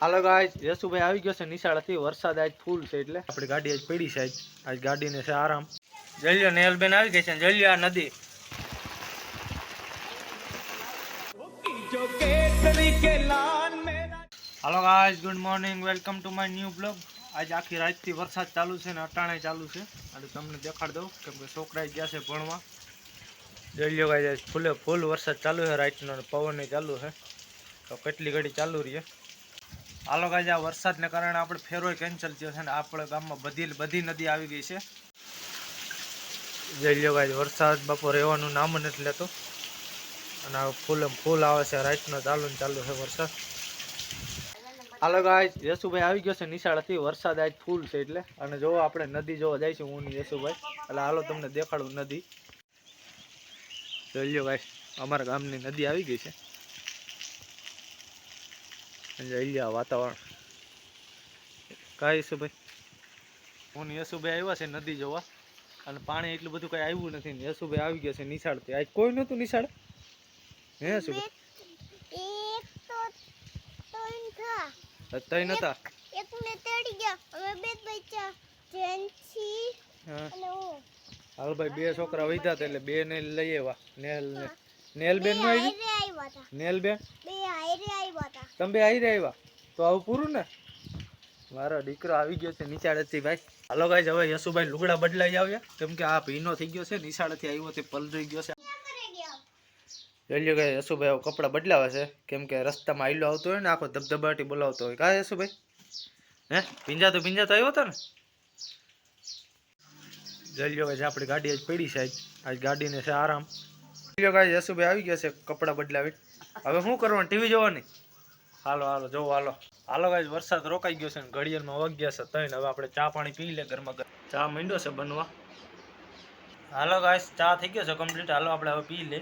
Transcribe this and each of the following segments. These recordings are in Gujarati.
હાલો ગાઈસ યશુભાઈ આવી ગયો છે, નિશાળેથી વરસાદ આજ ફૂલ છે એટલે. આપણી ગાડી આજ પડી છે આજ. ગાડીને છે આરામ. જલ્યો નેહલબેન આવી ગઈ છે, જલ્યો આ નદી. Hello guys good morning welcome to my new blog આજ આખી રાતથી વરસાદ ચાલુ છે ને અટાણે ચાલુ છે. એટલે તમને દેખાડ દઉં, કેમ કે છોકરા ગયા છે ભણવા. જલ્યો ગાઈસ ફૂલે ફૂલ વરસાદ ચાલુ છે, રાતનો પવન ચાલુ છે. તો કેટલી ઘડી ચાલુ રહી? હાલો આ વરસાદને કારણે આપણે ફેરો કેન્સલ થયો છે ને આપણે ગામમાં બધી બધી નદી આવી ગઈ છે. જઈ વરસાદ બપોર રહેવાનું નામ નથી લેતો. અને આ ફૂલ ફૂલ આવે છે રાઈટનો ચાલુ ને ચાલુ છે વરસાદ. હાલો ગાઈસ યશુભાઈ આવી ગયો છે નિશાળથી. વરસાદ આજ ફૂલ છે એટલે. અને જો આપણે નદી જોવા જાય છે, હું ને યશુભાઈ. એટલે હાલો તમને દેખાડું નદી. જોઈ લો ગાઈસ અમારા ગામની નદી આવી ગઈ છે. આ વાતાવરણ. કા યશુભાઈ? હું ને યશુભાઈ આવ્યા છે નદી જોવા. અને પાણી એટલું બધું કંઈ આવ્યું નથી ને. યશુભાઈ આવી ગયા છે નિશાળથી આજ કોઈ નહોતું નિશાળ? હે યશુભાઈ? એક ત્રણ થા એક ને તેડી ગયા. હવે બે બચ્ચા જેન્સી હા. અને હાલ ભાઈ બે છોકરા વૈધા હતા એટલે બે ને લઈ આવ્યા. નેહલ ને નેલનું આવ્યા હતા નેલ બેન? બે હાયરે આવ્યા હતા તમે બે આવી રહ્યા તો આવું પૂરું ને? મારો દીકરો આવી ગયો છે નિશાળેથી ભાઈ. હાલો ગાઈસ હવે યશુભાઈ લુગડા બદલાઈ આવ્યા. કેમ કે આ ભીનો થઈ ગયો છે નિશાળેથી આવ્યો તે પલરી ગયો છે. જોઈ કે યશુભાઈ આવું કપડાં બદલાવે છે. કેમ કે રસ્તામાં આઈલો આવતો હોય ને આખો ધબધબાટી બોલાવતો હોય. કા યશુભાઈ? હે? પિંજા તો ભીંજા તો આવ્યો હતો ને? જોઈ લો આપણી ગાડી આજ પડી છે. આજ આજ ગાડીને છે આરામ. લ્યો guys, યશુભાઈ આવી ગયા છે કપડાં બદલાવી હવે શું કરવાનું? ટીવી જોવાની? હાલો હાલો જો હાલો. હાલો ગાઈસ વરસાદ રોકાઈ ગયો છે ને ઘડિયાળમાં વાગ્યા છે તઈને હવે આપણે ચા પાણી પી લે ઘરમાં ચા માંડ્યો છે બનવા. હાલો ગાઈસ ચા થઈ ગયો છે કમ્પ્લીટ હાલો આપણે હવે પી લે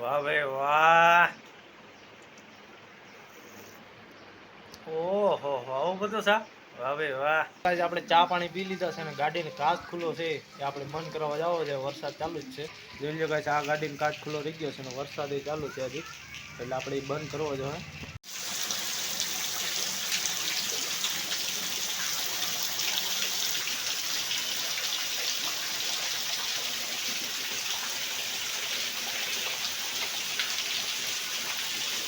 વાહ ભાઈ વાહ. ઓહો આવું બધું સા ભાઈ, વાહ. આપણે ચા પાણી પી લીધા છે ને ગાડીનો કાચ ખુલ્લો છે એ આપણે બંધ કરવા જાવો છે. વરસાદ ચાલુ જ છે. જોઈ લો ગાઈસ, આ ગાડીનો કાચ ખુલ્લો રહી ગયો છે ને વરસાદ એ ચાલુ છે હજી. એટલે આપણે એ બંધ કરવો જોઈએ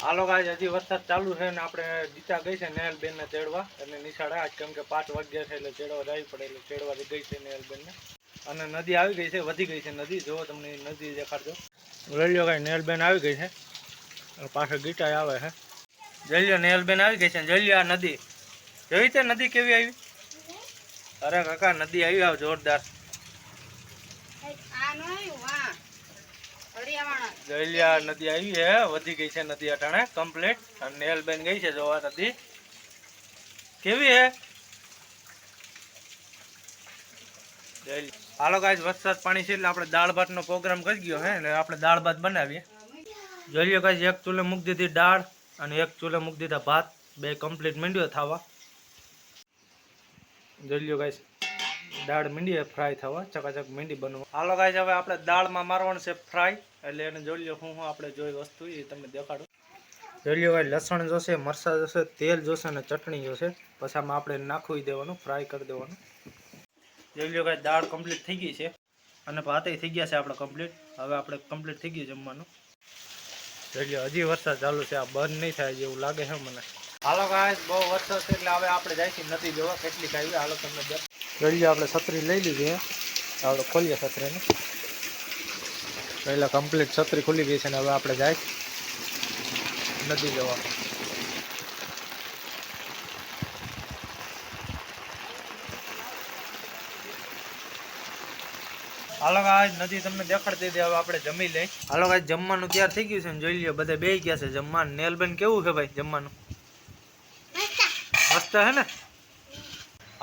હાલો ગાઈસ હજી વરસાદ ચાલુ છે ને આપણે દીતા ગઈ છે નેહલ બેન ને તેડવા. અને નિશાળે આજ કેમ કે પાંચ વાગ્યા છે એટલે ચેડવા જવી પડે એટલે ચેડવા ગઈ છે નેહલ ને અને નદી આવી ગઈ છે, વધી ગઈ છે નદી. જો તમને નદી દેખાડજો. રેલિયો ગાઈ નેહલ બેન આવી ગઈ છે. પાછળ ગીટા આવે છે. જલ્યો નેહલબેન આવી ગઈ છે. જલ્યો આ નદી. જોઈ તે નદી કેવી આવી? અરે કાકા, નદી આવી આવ, જોરદાર. જલિયા નદી આવી છે વધી ગઈ છે નદી અટાણે કમ્પ્લીટ અને નેલબેન ગઈ છે જોવા નદી. કેવી હે? હાલો ગાઈસ વરસાદ પાણી છે એટલે આપણે દાળ ભાતનો પ્રોગ્રામ કરી ગયો હે એટલે આપણે દાળ ભાત બનાવીએ. જોઈ કાંઈ એક ચૂલે મૂકી દીધી દાળ અને એક ચૂલે મૂકી દીધા ભાત. બે કમ્પ્લીટ માંડ્યો થવા. જોઈ લો ગાઈસ દાળ મીંડી ફ્રાય થવા, ચકાચક મીંડી બનવા. હાલો ગાઈસ હવે આપણે દાળમાં મારવાનું છે ફ્રાય એટલે એને જોઈ લો હું હું આપણે જોઈ વસ્તુ એ તમને દેખાડું. જોઈ લો ભાઈ લસણ જોશે, મરચાં જોશે, તેલ જોશે અને ચટણી જોશે. પછી આમાં આપણે નાખવી દેવાનું ફ્રાય કરી દેવાનું. જોઈ લો ભાઈ દાળ કમ્પ્લીટ થઈ ગઈ છે. અને ભાતે થઈ ગયા છે આપણે કમ્પ્લીટ હવે આપણે કમ્પ્લીટ થઈ ગયું જમવાનું. લ્યો, હજી વરસાદ ચાલુ છે, આ બંધ નહીં થાય જેવું લાગે છે મને. હાલો ગાય બહુ વરસાદ છે, એટલે હવે આપણે જાય છીએ નથી જોવા, કેટલી આવી હાલો તમને દર- જોઈ લ્યો આપણે છત્રી લઈ લીધી આપણે ખોલીએ છત્રીને. પહેલાં કમ્પ્લીટ છત્રી ખુલી ગઈ છે ને હવે આપણે જાય નદી જવા. હાલો આજ નદી તમને દેખાડતી હતી હવે આપણે જમી લઈ. હાલો આજ જમવાનું તૈયાર થઈ ગયું છે ને જોઈ લ્યો બધા બે ગયા છે જમવાનું. નેલબેન કેવું છે ભાઈ જમવાનું? મસ્ત હે ને?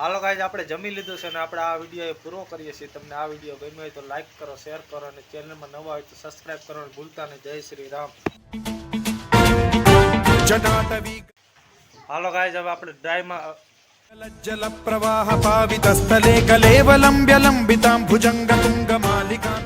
હાલો ગાઈઝ આપણે જમી લીધું છે અને આપણે આ વીડિયો પૂરો કરીએ છીએ. તમને આ વીડિયો ગમ્યો હોય તો લાઈક કરો શેર કરો અને ચેનલમાં નવા હોય તો સબસ્ક્રાઇબ કરો અને ભૂલતા નહીં. જય શ્રી રામ. હાલો ગાઈઝ હવે આપણે ડ્રાઈમાં જલ પ્રવાહ પાવિત સ્થલે કલેવલંબ્ય લંબિતામ ભુજંગ તુંગ માલિકા